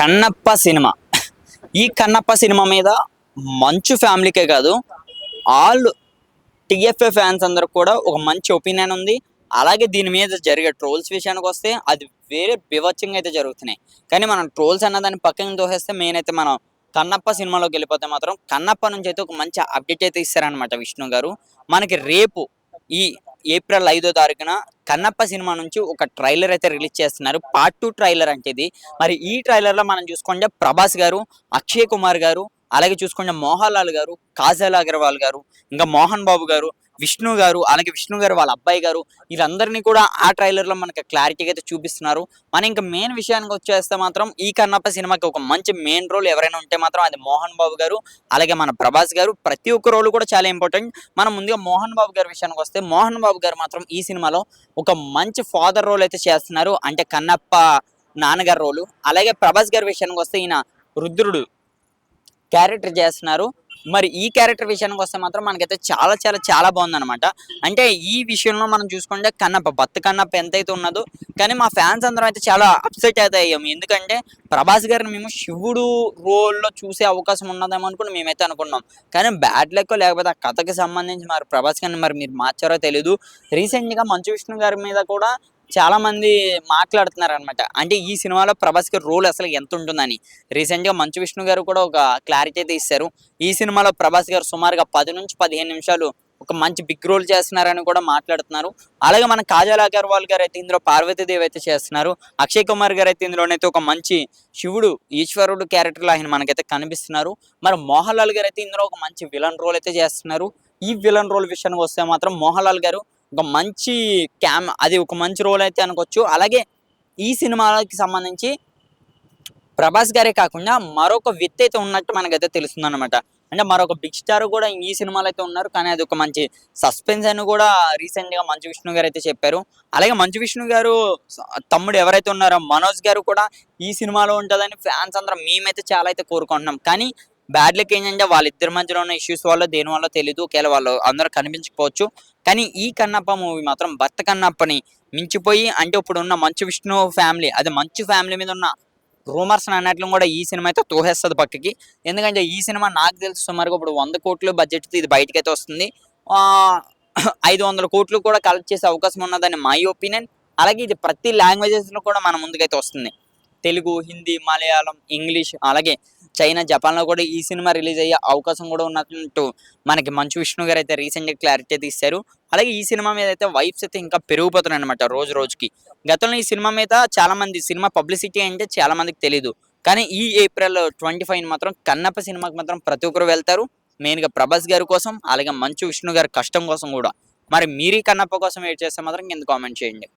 Kannappa cinema. ఈ Kannappa cinema మీద మంచు ఫ్యామిలీకే కాదు ఆల్ టిఎఫ్ఏ ఫ్యాన్స్ అందరూ కూడా ఒక మంచి ఒపీనియన్ ఉంది. అలాగే దీని మీద జరిగే ట్రోల్స్ విషయానికి వస్తే అది వేరే బివచ్చంగా అయితే జరుగుతున్నాయి. కానీ మనం ట్రోల్స్ అన్నదాన్ని పక్కన దోహేస్తే మెయిన్ అయితే మనం కన్నప్ప సినిమాలోకి వెళ్ళిపోతే మాత్రం కన్నప్ప నుంచి అయితే ఒక మంచి అప్డేట్ అయితే ఇస్తారనమాట విష్ణు గారు. మనకి రేపు ఈ ఏప్రిల్ ఐదో తారీఖున కన్నప్ప సినిమా నుంచి ఒక ట్రైలర్ అయితే రిలీజ్ చేస్తున్నారు. పార్ట్ టూ ట్రైలర్ అంటే ఇది. మరి ఈ ట్రైలర్లో మనం చూసుకుంటే ప్రభాస్ గారు అక్షయ్ కుమార్ గారు అలాగే చూసుకుంటే మోహన్ లాల్ గారు కాజల్ అగర్వాల్ గారు ఇంకా మోహన్ బాబు గారు విష్ణు గారు అలాగే విష్ణు గారు వాళ్ళ అబ్బాయి గారు వీళ్ళందరినీ కూడా ఆ ట్రైలర్లో మనకి క్లారిటీగా అయితే చూపిస్తున్నారు. మన ఇంకా మెయిన్ విషయానికి వచ్చేస్తే మాత్రం ఈ కన్నప్ప సినిమాకి ఒక మంచి మెయిన్ రోల్ ఎవరైనా ఉంటే మాత్రం అది మోహన్ బాబు గారు అలాగే మన ప్రభాస్ గారు ప్రతి ఒక్క రోల్ కూడా చాలా ఇంపార్టెంట్ మనం ముందుగా మోహన్ బాబు గారి విషయానికి వస్తే మోహన్ బాబు గారు మాత్రం ఈ సినిమాలో ఒక మంచి ఫాదర్ రోల్ అయితే చేస్తున్నారు. అంటే కన్నప్ప నాన్నగారి రోలు అలాగే ప్రభాస్ గారి విషయానికి వస్తే ఈయన రుద్రుడు. క్యారెక్టర్ చేస్తున్నారు. మరి ఈ క్యారెక్టర్ విషయానికి వస్తే మాత్రం మనకైతే చాలా చాలా చాలా బాగుందనమాట అంటే ఈ విషయంలో మనం చూసుకుంటే కన్నప్ప బత్త కన్నప్ప ఎంతైతే ఉన్నదో కానీ మా ఫ్యాన్స్ అందరం అయితే చాలా అప్సెట్ అయితే అయ్యాము. ఎందుకంటే ప్రభాస్ గారిని మేము శివుడు రోల్లో చూసే అవకాశం ఉన్నదేమో అనుకుని మేమైతే అనుకున్నాం. కానీ బ్యాడ్ లెక్క లేకపోతే ఆ కథకి సంబంధించి మరి ప్రభాస్ గారిని మరి మీరు మార్చారో తెలీదు. రీసెంట్గా మంచు విష్ణు గారి మీద కూడా చాలా మంది మాట్లాడుతున్నారు అనమాట అంటే ఈ సినిమాలో ప్రభాస్ రోల్ అసలు ఎంత ఉంటుందని రీసెంట్గా మంచు విష్ణు గారు కూడా ఒక క్లారిటీ అయితే ఇస్తారు. ఈ సినిమాలో ప్రభాస్ గారు సుమారుగా పది నుంచి పదిహేను నిమిషాలు ఒక మంచి బిగ్ రోల్ చేస్తున్నారని కూడా మాట్లాడుతున్నారు. అలాగే మన కాజల్ అగర్వాల్ గారు అయితే ఇందులో పార్వతీదేవి అయితే చేస్తున్నారు. అక్షయ్ కుమార్ గారు అయితే ఇందులోనైతే ఒక మంచి శివుడు ఈశ్వరుడు క్యారెక్టర్ ఆయన మనకైతే కనిపిస్తున్నారు. మరి మోహన్ లాల్ గారు అయితే ఇందులో ఒక మంచి విలన్ రోల్ అయితే చేస్తున్నారు. ఈ విలన్ రోల్ విషయానికి వస్తే మాత్రం మోహన్ లాల్ గారు ఒక మంచి క్యామ్ అది ఒక మంచి రోల్ అయితే అనుకోవచ్చు. అలాగే ఈ సినిమాకి సంబంధించి ప్రభాస్ గారే కాకుండా మరొక వ్యక్తి అయితే ఉన్నట్టు మనకైతే తెలుస్తుంది అనమాట అంటే మరొక బిగ్ స్టార్ కూడా ఈ సినిమాలో అయితే ఉన్నారు. కానీ అది ఒక మంచి సస్పెన్స్ అని కూడా రీసెంట్గా మంచు విష్ణు గారు అయితే చెప్పారు. అలాగే మంచు విష్ణు గారు తమ్ముడు ఎవరైతే ఉన్నారో మనోజ్ గారు కూడా ఈ సినిమాలో ఉంటుందని ఫ్యాన్స్ అందరం మేమైతే చాలా అయితే కోరుకుంటున్నాం. కానీ బ్యాడ్ లక్ ఏంటంటే వాళ్ళిద్దరి మధ్యలో ఉన్న ఇష్యూస్ వల్ల దేని వల్ల తెలియదు ఒకవేళ వాళ్ళు అందరూ కనిపించకపోవచ్చు. కానీ ఈ కన్నప్ప మూవీ మాత్రం భర్త కన్నప్పని మించిపోయి అంటే ఇప్పుడు ఉన్న మంచు విష్ణు ఫ్యామిలీ అదే మంచు ఫ్యామిలీ మీద ఉన్న రూమర్స్ అన్నట్లు కూడా ఈ సినిమా అయితే తోహేస్తుంది పక్కకి. ఎందుకంటే ఈ సినిమా నాకు తెలుసు సుమారుగా ఇప్పుడు వంద కోట్లు బడ్జెట్తో ఇది బయటకి అయితే వస్తుంది ఐదు వందల కోట్లు కూడా కలెక్ట్ చేసే అవకాశం ఉన్నదని మై ఒపీనియన్. అలాగే ఇది ప్రతి లాంగ్వేజెస్లో కూడా మన ముందుకైతే వస్తుంది. తెలుగు హిందీ మలయాళం ఇంగ్లీష్ అలాగే చైనా జపాన్లో కూడా ఈ సినిమా రిలీజ్ అయ్యే అవకాశం కూడా ఉన్నట్టు మనకి మంచు విష్ణు గారు అయితే రీసెంట్గా క్లారిటీ అయితే ఇస్తారు అలాగే ఈ సినిమా మీద అయితే వైబ్స్ అయితే ఇంకా పెరిగిపోతున్నాయి అనమాట రోజు రోజుకి. గతంలో ఈ సినిమా మీద చాలామంది సినిమా పబ్లిసిటీ అంటే చాలామందికి తెలీదు. తెలియదు కానీ ఈ ఏప్రిల్ ట్వంటీ ఫైవ్ మాత్రం కన్నప్ప సినిమాకి మాత్రం ప్రతి ఒక్కరు వెళ్తారు. మెయిన్గా ప్రభాస్ గారి కోసం అలాగే మంచు విష్ణు గారి కష్టం కోసం కూడా. మరి మీరు కన్నప్ప కోసం వెయిట్ చేస్తే మాత్రం కింద కామెంట్ చేయండి.